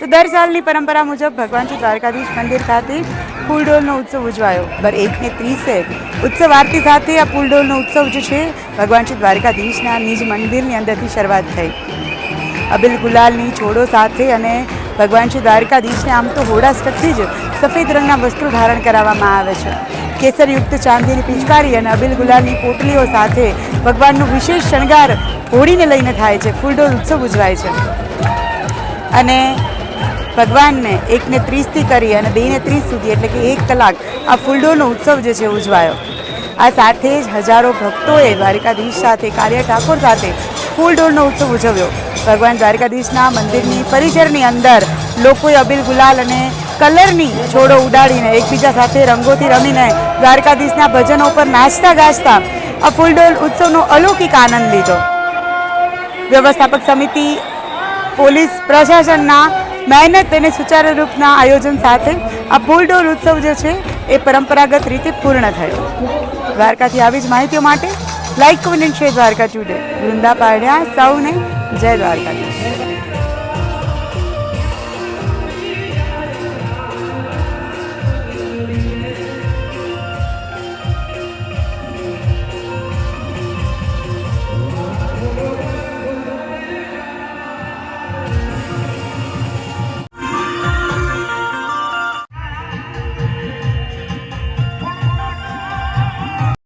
તો દર સાલની પરંપરા મુજબ ભગવાન શ્રી દ્વારકાધીશ મંદિર ખાતે ફૂલડોલનો ઉત્સવ ઉજવાયો. બર એકને ત્રીસે ઉત્સવ આરતી સાથે આ ફૂલડોલનો ઉત્સવ જે છે, ભગવાન શ્રી દ્વારકાધીશના નિજ મંદિરની અંદરથી શરૂઆત થઈ. અબિલ ગુલાલની છોડો સાથે અને ભગવાન શ્રી દ્વારકાધીશને આમ તો હોડાસ્ટકથી જ સફેદ રંગના વસ્ત્રો ધારણ કરાવવામાં આવે છે. કેસરયુક્ત ચાંદીની પિચકારી અને અબિલ ગુલાલની પોટલીઓ સાથે ભગવાનનું વિશેષ શણગાર હોળીને લઈને થાય છે. ફૂલડોલ ઉત્સવ ઉજવાય છે. અને ભગવાનને એકને ત્રીસથી કરી અને બેને ત્રીસ સુધી, એટલે કે એક કલાક આ ફૂલડોનો ઉત્સવ જે છે ઉજવાયો. આ સાથે જ હજારો ભક્તોએ દ્વારકાધીશ સાથે, કાલિયા ઠાકોર સાથે ફૂલડોળનો ઉત્સવ ઉજવ્યો. ભગવાન દ્વારિકાધીશના મંદિરની પરિસરની અંદર લોકોએ અબિલ ગુલાલ અને કલરની છોડો ઉડાડીને એકબીજા સાથે રંગોથી રમીને દ્વારકાધીશના ભજનો પર નાચતા ગાજતા આ ફૂલડોલ ઉત્સવનો અલૌકિક આનંદ લીધો. વ્યવસ્થાપક સમિતિ, પોલીસ પ્રશાસનના મહેનત અને સુચારુ રૂપના આયોજન સાથે આ ફૂલડોર ઉત્સવ જે છે એ પરંપરાગત રીતે પૂર્ણ થયો. દ્વારકાથી આવી જ માહિતીઓ માટે like, comment, share Dwarka today. Vrunda Padya સૌને જય દ્વારકાધીશ.